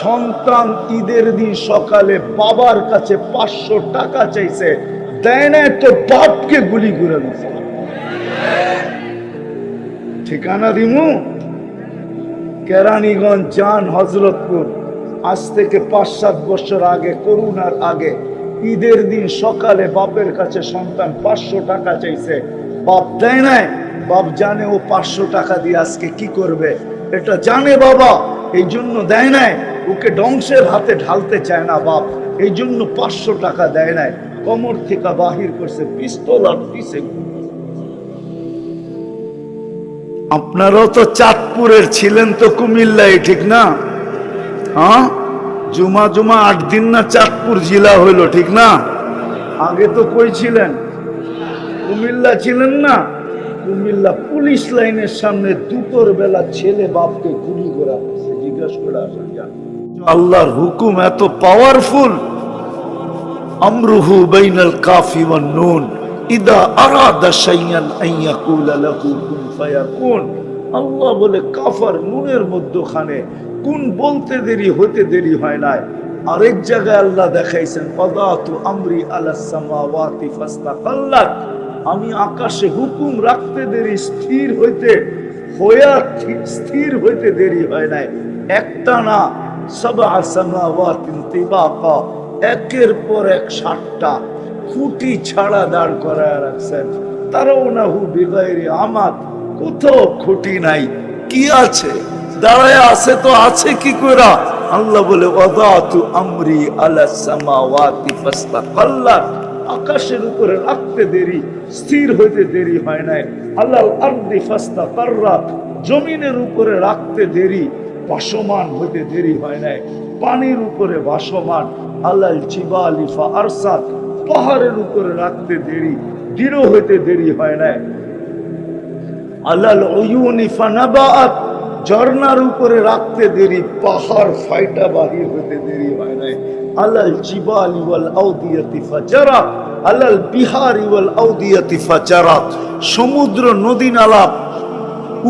সন্তান ঈদের দিন সকালে বাবার কাছে পাঁচশো টাকা চাইছে, দেয় না তো বাপকে গুলি করে ঠিকানা দিমু? কেরানীগঞ্জ যান হজরতপুর। আজ থেকে পাঁচ সাত বছর আগে, করুণার আগে, ঈদের দিন সকালে বাপের কাছে সন্তান পাঁচশো টাকা চাইছে, বাপ দেয় নাই। বাপ জানে ও পাঁচশো টাকা দিয়ে আজকে কি করবে? এটা জানে বাবা। এই জন্য দেয় নাই। ওকে ডংসের হাতে ঢালতে চায় না বাপ। এই জন্য পাঁচশো টাকা দেয় নাই। কমর থেকে বাহির করছে, পিস্তল আর দিছে আপনারাও তো চাঁদপুরের ছিলেন তো কুমিল্লায়, ঠিক না? হ্যাঁ? জুমা জুমা আট দিন না চাঁদপুর জেলা হইল, ঠিক না? আগে তো কই ছিলেন? কুমিল্লা ছিলেন না? কুমিল্লা পুলিশ লাইনের সামনে দুপুর বেলা ছেলে বাপকে গুলি করা জিজ্ঞাসা করে আসেন আল্লাহর হুকুম এত পাওয়ারফুল আমরুহু বাইনাল কাফি ওয়ান নুন। ইদা আরাদা শাইয়ান লাহু কুন ফায়াকুন। আল্লাহ বলে, কাফার নুনের মধ্যখানে কোন বলতে দেরি, হতে দেরি হয় নাই। আরেক জায়গায় আল্লাহ দেখাইছেন আমরি সামাওয়াতি ফাস্তাকাল্লাত। আমি আকাশে হুকুম রাখতে দেরি, স্থির হইতে, হইয়া স্থির হইতে দেরি হয় নাই। একটা না একের পর এক সাতটা খুঁটি ছাড়া দাঁড় করায় রাখছেন। তারাও না হু বিগাইরি আমাদ, কোথাও খুঁটি নাই। কি আছে? দাঁড়ায় আছে তো আছে কি করা আল্লাহ বলে, ওয়াদাতু আমরি আলা সামাওয়াতি ফাস্তাকাল্লাত আকাশের উপরে রাখতে দেরি, স্থির হইতে দেরি হয় নাই। আল্লাহ আর্দি ফাস্তাকাররাত জমিনের উপরে রাখতে দেরি। ভাসমান হইতে দেরি হয় নাই। পানির উপরে ভাসমান আল্লাহ জিবালিফা আরসাত পাহাড়ের উপরে রাখতে দেরি, দৃঢ় হইতে দেরি হয় নাই। আলাল উপরে রাখতে দেরি, পাহাড় দেরি হয় নাই। আলাল আলাল বিহারি সমুদ্র নদী নালা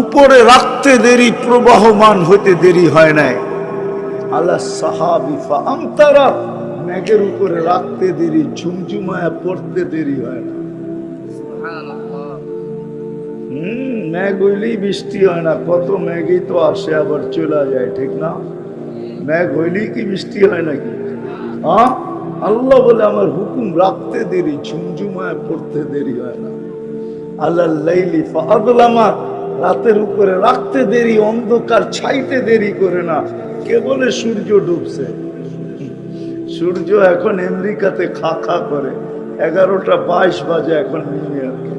উপরে রাখতে দেরি প্রবাহমান হতে দেরি হয় নাই। আল্লাহ সাহাবি ফা আমতারা মেঘের উপরে রাখতে দেরি ঝুমঝুমায় পড়তে দেরি হয় না। হম মেঘ হইলেই বৃষ্টি হয় না কত মেঘই তো আসে আবার চলে যায় ঠিক না? মেঘ হইলেই কি বৃষ্টি হয় নাকি? হ্যাঁ আল্লাহ বলে আমার হুকুম রাখতে দেরি ঝুমঝুমায় পড়তে দেরি হয় না। আল্লাহ লাইলি ফাদলামা রাতের উপরে রাখতে দেরি, অন্ধকার ছাইতে দেরি করে না। কে বলে সূর্য ডুবছে। সূর্য এখন আমেরিকাতে খা খা করে। এগারোটা বাইশ বাজে এখন নিউ ইয়র্কে।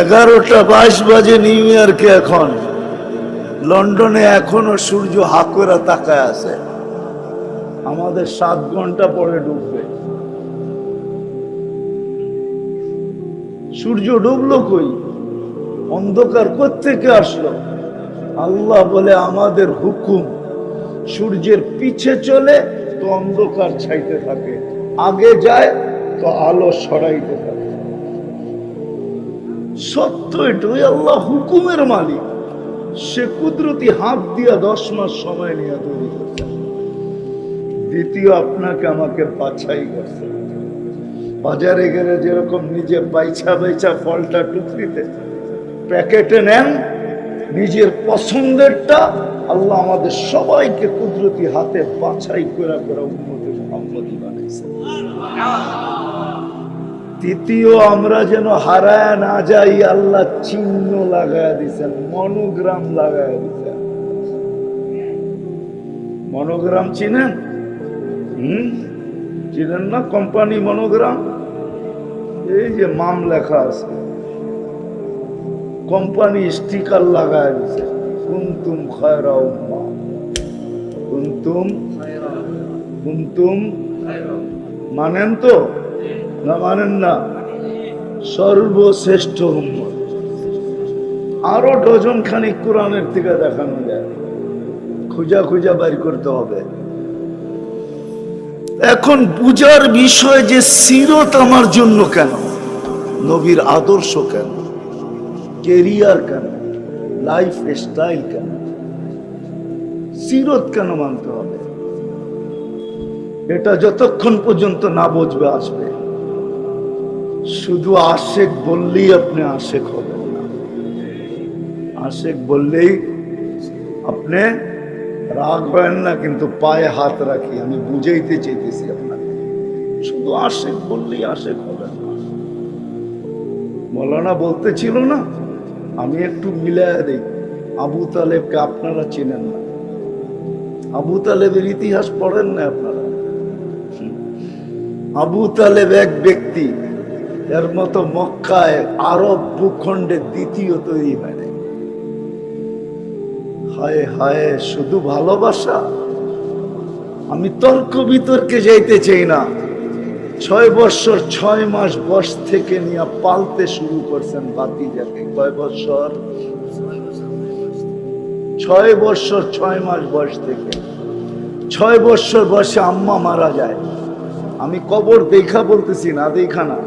এগারোটা বাইশ বাজে নিউ ইয়র্কে এখন। লন্ডনে এখনও সূর্য হাকুরা তাকায় আছে। আমাদের সাত ঘণ্টা পরে ডুববে। সূর্য ডুবলো কই? অন্ধকার থেকে আসলো? আল্লাহ বলে, আমাদের হুকুম, সূর্যের পিছে চলে তো অন্ধকার ছাইতে থাকে, আগে যায় তো আলো সরাইতে থাকে। সত্য এটাই, আল্লাহ হুকুমের মালিক। সে কুদরতি হাত দিয়া দশ মাস সময় নিয়ে তৈরি করছে। দ্বিতীয় আপনাকে আমাকে বাছাই করছে। বাজারে গেলে যেরকম নিজে বাইছা বাইছা ফলটা টুকরিতে প্যাকেটে নেন, নিজের পছন্দেরটা আল্লাহ আমাদের সবাইকে কুদরতি হাতে বাছাই করে করে বানাইছে তৃতীয়, আমরা যেন হারায় না যাই, আল্লাহ চিহ্ন লাগায় দিছেন, মনোগ্রাম লাগায় দিছেন। মনোগ্রাম চিনেন? হুম? চিনেন না? Company monogram? এই যে মাম লেখা আছে। কোম্পানি স্টিকার লাগায় দিছে। কুন্তুম খায়রা উম্মা। কুন্তুম? কুন্তুম? মানেন তো? না মানেন না? সর্বশ্রেষ্ঠ উম্মত আরও ডজন খানিক কোরআনের থেকে দেখানো যায়। খুঁজা খুঁজা বাইর করতে হবে। এখন বুঝার বিষয় যে সিরত আমার জন্য কেন? নবীর আদর্শ কেন? কেরিয়ার কেন? লাইফ স্টাইল কেন? সিরত কেন মানতে হবে? এটা যতক্ষণ পর্যন্ত না বুঝবে, আসবে। শুধু আশেক বললেই আপনি আশেক হবেন না। আশেক বললেই আপনি রাগ হয় না, কিন্তু পায়ে হাত রাখি। আমি বুঝাইতে চাইতেছি আপনাকে। শুধু আশেক বললেই আশেক হবেন না। মৌলানা বলতেছিল না আমি একটু মিলাইয়া দিই। আবু তালেবকে আপনারা চেনেন না। আবু তালেবের ইতিহাস পড়েন না আপনারা। আবু তালেব এক ব্যক্তি, এর মতো মক্কায় আরব ভূখণ্ডে দ্বিতীয় তৈরি হয় নাই। হায় হায়, শুধু ভালোবাসা? আমি তর্ক বিতর্কে যাইতে চাই না। ছয় বছর, ছয় মাস বয়স থেকে নিয়ে পালতে শুরু করছেন বাতিজাকে কয় বছর? ছয় বছর, ছয় মাস বয়স থেকে। ছয় বছর বয়সে আম্মা মারা যায়। আমি কবর দেখা বলতেছি, না দেখা না।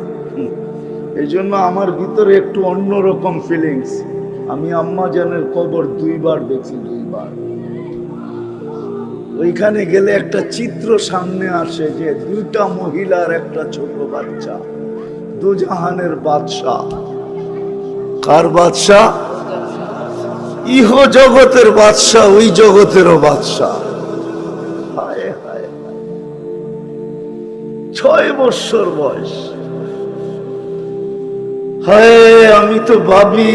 এই জন্য আমার ভিতরে একটু অন্যরকম ফিলিংস আমি আম্মা জানের কবর দুইবার দেখছি ওইখানে গেলে একটা চিত্র সামনে আসে যে দুইটা মহিলার একটা ছোট বাচ্চা, দুজাহানের বাদশাহ। কার বাদশাহ? ইহ জগতের বাদশাহ, ওই জগতেরও বাদশাহ। ছয় বৎসর বয়স। হায়, আমি তো ভাবি,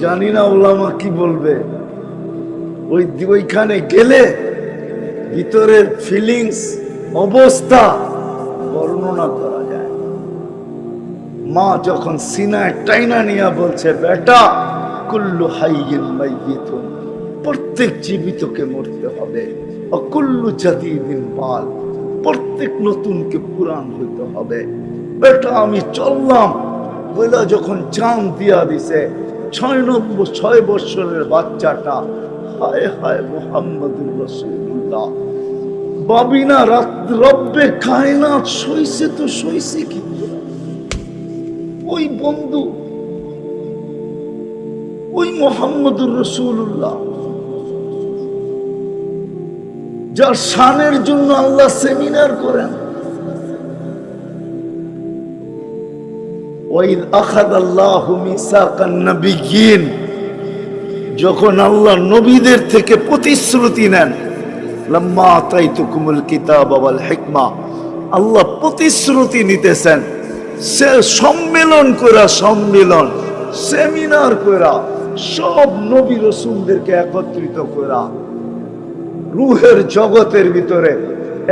জানি না ওলামা কি বলবে। ওই ওইখানে গেলে ভিতরের ফিলিংস অবস্থা বর্ণনা করা যায়। মা যখন সিনায় টাইনা নিয়ে বলছে, বেটা, কুল্লু হাইয়েন মাইয়িতুন প্রত্যেক জীবিতকে মরতে হবে। অকুল্লু জাদিদিন পাল প্রত্যেক নতুনকে পুরাণ হইতে হবে। বেটা, আমি চললাম। বইলা যখন জান দিয়া দিছে, ছয় নম্বর, ছয় বছরের বাচ্চাটা হায় হায় মোহাম্মদুর রসুল্লাহ বাবিনা রব্বে সইছে তো সইছে কি? ওই বন্ধু, ওই মোহাম্মদুর রসুল্লাহ যার শানের জন্য আল্লাহ সেমিনার করেন। ওয়াইদ আখাদ আল্লাহু মিসাকান নাবিয়্যিন। যখন আল্লাহ নবীদের থেকে প্রতিশ্রুতি নেন, লাম্মা আতাইতুকুমুল কিতাব ওয়াল হিকমা আল্লাহ প্রতিশ্রুতি নিতেছেন, সে সম্মেলন করা সম্মেলন, সেমিনার করা সব নবী রসুলদেরকে একত্রিত করা রুহের জগতের ভিতরে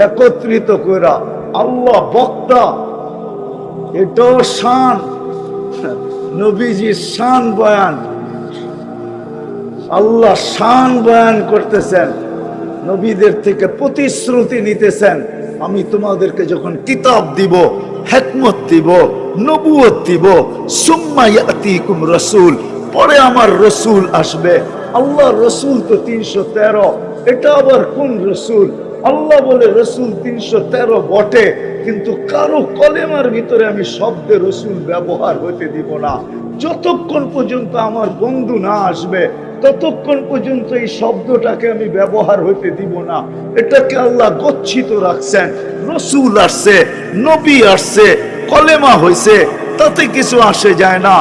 একত্রিত করা আল্লাহ বক্তা, এটাও শান, নবীজির শান বয়ান আল্লাহ শান বয়ান করতেছেন, নবীদের থেকে প্রতিশ্রুতি নিতেছেন, আমি তোমাদেরকে যখন কিতাব দিব, হেকমত দিব, নবুয়ত দিব, সুম্মা ইয়াতিকুম রসুল, পরে আমার রসুল আসবে। আল্লাহ রসুল তো তিনশো তেরো, এটা আবার কোন রসুল? আল্লাহ বলে রসুল তিনশো তেরো বটে, কিন্তু কারও কলেমার ভিতরে আমি শব্দে রসুল ব্যবহার হতে দিব না। যতক্ষণ পর্যন্ত আমার বন্ধু না আসবে ততক্ষণ পর্যন্ত এই শব্দটাকে আমি ব্যবহার হইতে দিব না। এটাকে আল্লাহ গচ্ছিত রাখছেন, রসুল আসছে, নবী আসছে, কলেমা হয়েছে তাতে কিছু আসে যায় না।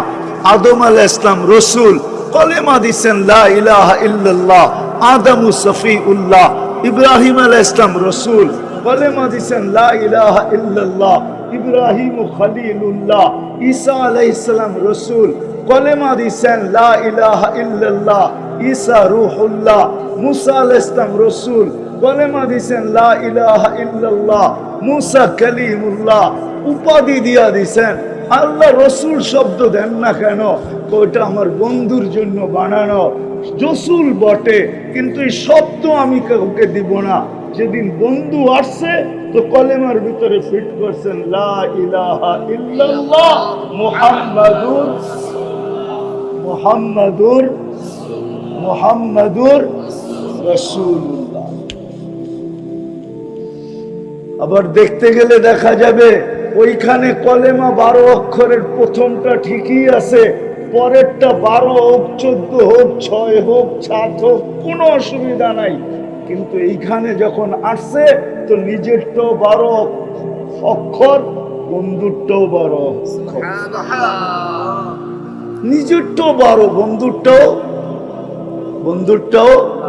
আদম আল ইসলাম রসুল, কলেমা দিচ্ছেন ইল্লাল্লাহ, আদমু সফি উল্লাহ ইব্রাহিম আল ইসলাম রসুল, কলেমা দিচ্ছেন ইল্লাল্লাহ, ইব্রাহিম খলিলুল্লাহ, ঈসা আলাইহিস সালাম রসুল কলেমা দিচ্ছেন, লা ইলাহা ইল্লাল্লাহ, ঈসা রূহুল্লাহ, মুসা আলাইহিস সালাম রসুল। কলেমা দিছেন লা ইলাহা ইল্লাল্লাহ, মুসা কালিমুল্লাহ। উপাধি দিয়া দিছেন আল্লাহ রসুল শব্দ দেন না কেন? ওটা আমার বন্ধুর জন্য বানানো। রসুল বটে, কিন্তু এই শব্দ আমি কাউকে দিব না। যেদিন বন্ধু আসছে, তো কলেমার ভিতরে ফিট করছেন, লা ইলাহা ইল্লাল্লাহ মুহাম্মাদুর মুহাম্মাদুর মুহাম্মাদুর আবার দেখতে গেলে দেখা যাবে ওইখানে কলেমা বারো অক্ষরের প্রথমটা ঠিকই আছে, পরেরটা বারো হোক, চোদ্দ হোক, ছয় হোক, সাত হোক, কোনো অসুবিধা নাই। কিন্তু এইখানে যখন আসছে তো নিজেরটাও বারো অক্ষর, বন্ধুরটাও বারো অক্ষর। নিজেরটাও বারো, বন্ধুরটাও বন্ধুরটাও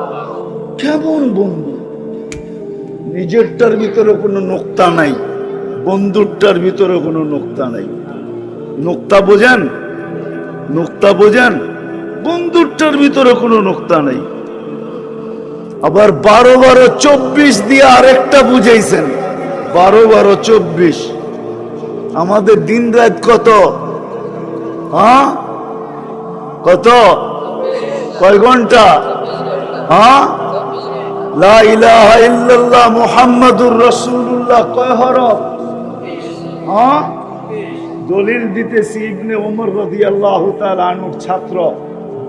কেমন বন্ধু? নিজেরটার ভিতরে কোনো নোক্তা নাই, বন্ধুরটার ভিতরে কোনো নোক্তা নাই। নোক্তা বোঝেন? নোক্তা বোঝেন? বন্ধুরটার ভিতরে কোনো নোক্তা নাই। আবার বারো বারো চব্বিশ দিয়ে আরেকটা বুঝাইছেন। বারো বারো চব্বিশ। আমাদের দিন রাত কত? হ্যাঁ? কত? কয় ঘণ্টা? হ্যাঁ? লা ইল্লাল্লাহ হ্যাঁ? দলিল ওমর ছাত্র।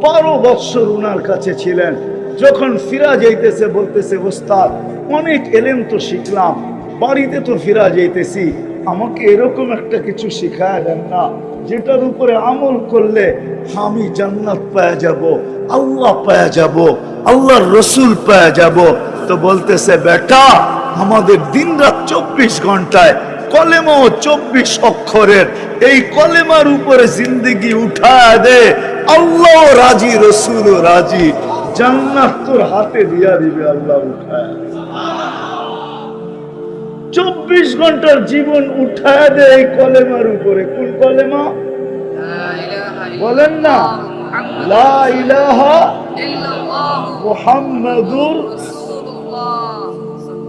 বারো বৎসর উনার কাছে ছিলেন। যখন ফিরা যাইতেছে বলতেছে, ওস্তাদ, অনেক এলেম তো শিখলাম। বাড়িতে তো ফিরা যাইতেছি আমাকে এরকম একটা কিছু শিখায় দেন না। যেটার উপরে আমল করলে আমি জান্নাত পাওয়া যাব, আল্লাহ পাওয়া যাব, আল্লাহর রসুল পাওয়া যাব। তো বলতেছে, বেটা, আমাদের দিন রাত চব্বিশ ঘন্টায় কলেমা চব্বিশ অক্ষরের এই কলেমার উপরে জিন্দগি উঠায় দে। আল্লাহ রাজি রসুল রাজি। জান্নাত তোর হাতে দিয়া দিবে, আল্লাহ উঠায় চব্বিশ ঘণ্টার জীবন উঠায় দেয় এই কলেমার উপরে। কোন কলেমা? বলেন না। লা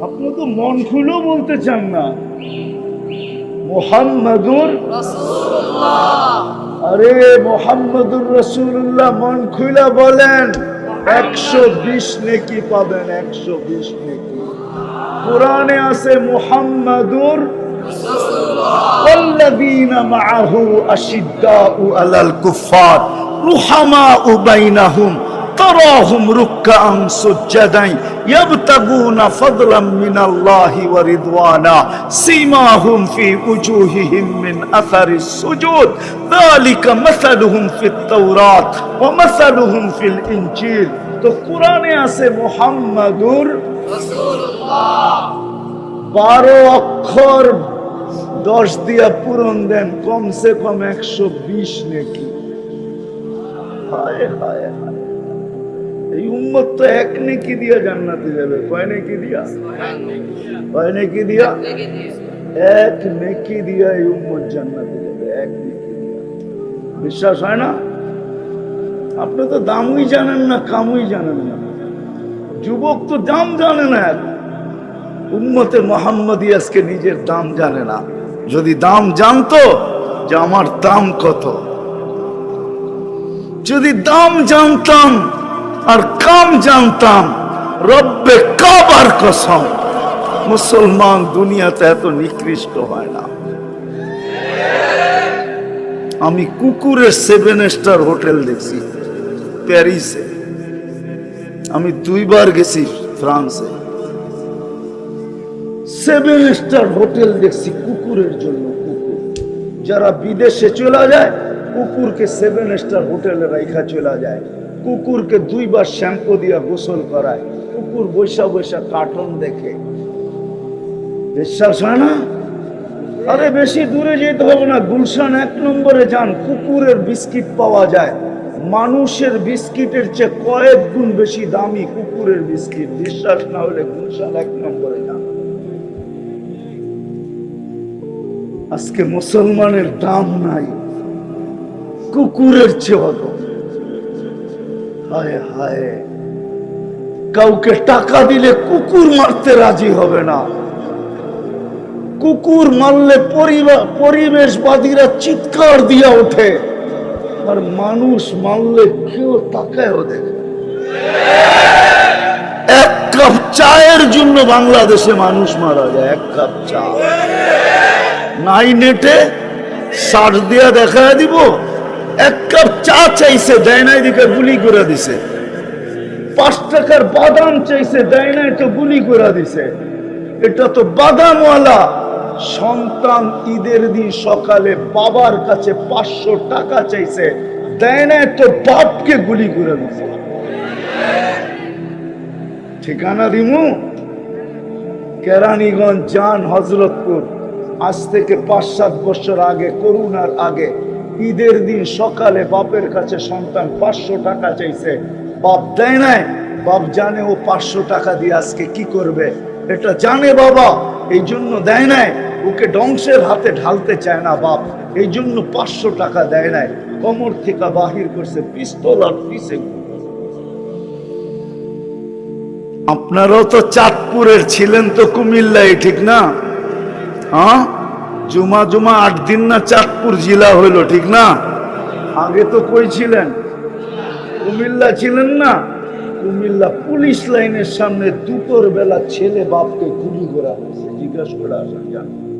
আপনি তো মন খুলেও বলতে চান না। মোহাম্মদুর আরে মোহাম্মদুর রসুল্লাহ মন খুলে বলেন। একশো বিশ নেকি পাবেন, একশো বিশ নেকি। কোরআনে আছে মোহাম্মদুর والذين معه أشداء على الكفار رحماء بينهم تراهم ركعا سجدا يبتغون فضلا من الله ورضوانا سيماهم في وجوههم من اثر السجود ذلك مثلهم في التوراة ومثلهم في الانجيل তো কোরআনে আছে মোহাম্মদুর বারো অক্ষর দশ দিয়া পূরণ দেন, কমসে কম একশো বিশ নাকি। এই তো এক নেকি দিয়া জান্নাতে যাবে। কয় নেকি দিয়া? কয় নেকি দিয়া? এক নেকি দিয়া এই জান্নাতে যাবে, এক নেকি বিশ্বাস হয় না? আপনি তো দামই জানেন না, কামই জানেন না। যুবক তো দাম জানে না এখন। উম্মতে মোহাম্মদী আজকে নিজের দাম জানে না। যদি দাম জানতো যে আমার দাম কত। যদি দাম জানতাম আর কাম জানতাম, রব্বে কাবার কসম, মুসলমান দুনিয়াতে এত নিকৃষ্ট হয় না। আমি কুকুরের সেভেন স্টার হোটেল দেখছি, প্যারিসে। আমি দুইবার গেছি ফ্রান্সে। সেভেন স্টার হোটেল দেখছি কুকুরের জন্য কুকুর। যারা বিদেশে চলে যায়, কুকুরকে সেভেন স্টার হোটেলে রাইখা চলে যায়। কুকুরকে দুইবার শ্যাম্পু গোসল করায়। কুকুর বৈশা বৈশা কার্টুন দেখে। বিশ্বাস হয় না? আরে বেশি দূরে যেতে হবে না। গুলশান এক নম্বরে যান, কুকুরের বিস্কিট পাওয়া যায়। মানুষের বিস্কিটের চেয়ে কয়েক গুণ বেশি দামি কুকুরের বিস্কিট। বিশ্বাস না হলে গুলশান এক নম্বরে আজকে মুসলমানের দাম নাই, কুকুরের চেয়ে হায় হায়, কাউকে টাকা দিলে কুকুর মারতে রাজি হবে না। কুকুর মারলে পরিবেশবাদীরা চিৎকার দিয়া ওঠে, আর মানুষ মারলে কেউ তাকায়ও দেখে এক কাপ চায়ের জন্য বাংলাদেশে মানুষ মারা যায়, এক কাপ চা। নাই নেটে সার দিয়া দেখা দিব। এক কাপ চা চাইছে, দেয় নাই দিকে গুলি করে দিছে। পাঁচ টাকার বাদাম চাইছে, দেয় নাই তো গুলি করে দিছে। এটা তো বাদামওয়ালা। সন্তান ঈদের দিন সকালে বাবার কাছে পাঁচশো টাকা চাইছে, দেয় না তোর বাপকে গুলি করে দিছে। ঠিকানা দিমু? কেরানীগঞ্জ যান, হজরতপুর। আজ থেকে পাঁচ সাত বছর আগে, করুণার আগে, ঈদের দিন সকালে বাপের কাছে সন্তান পাঁচশো টাকা চাইছে। বাপ দেয় নাই, বাপ জানে ও পাঁচশো টাকা দিয়ে আজকে কি করবে। এটা জানে বাবা এই জন্য দেয় নাই। ওকে ডংসের হাতে ঢালতে চায় না বাপ এই জন্য পাঁচশো টাকা দেয় নাই। কমর থেকে বাহির করছে, পিস্তল আর পিছে। আপনারাও তো চাঁদপুরের ছিলেন তো কুমিল্লায়, ঠিক না? হ্যাঁ? জুমা জুমা আট দিন না চাঁদপুর জেলা হইল, ঠিক না? আগে তো কই ছিলেন? কুমিল্লা ছিলেন না? কুমিল্লা পুলিশ লাইনের সামনে দুটোর বেলা ছেলে বাপকে গুলি করা জিজ্ঞাসা করা জান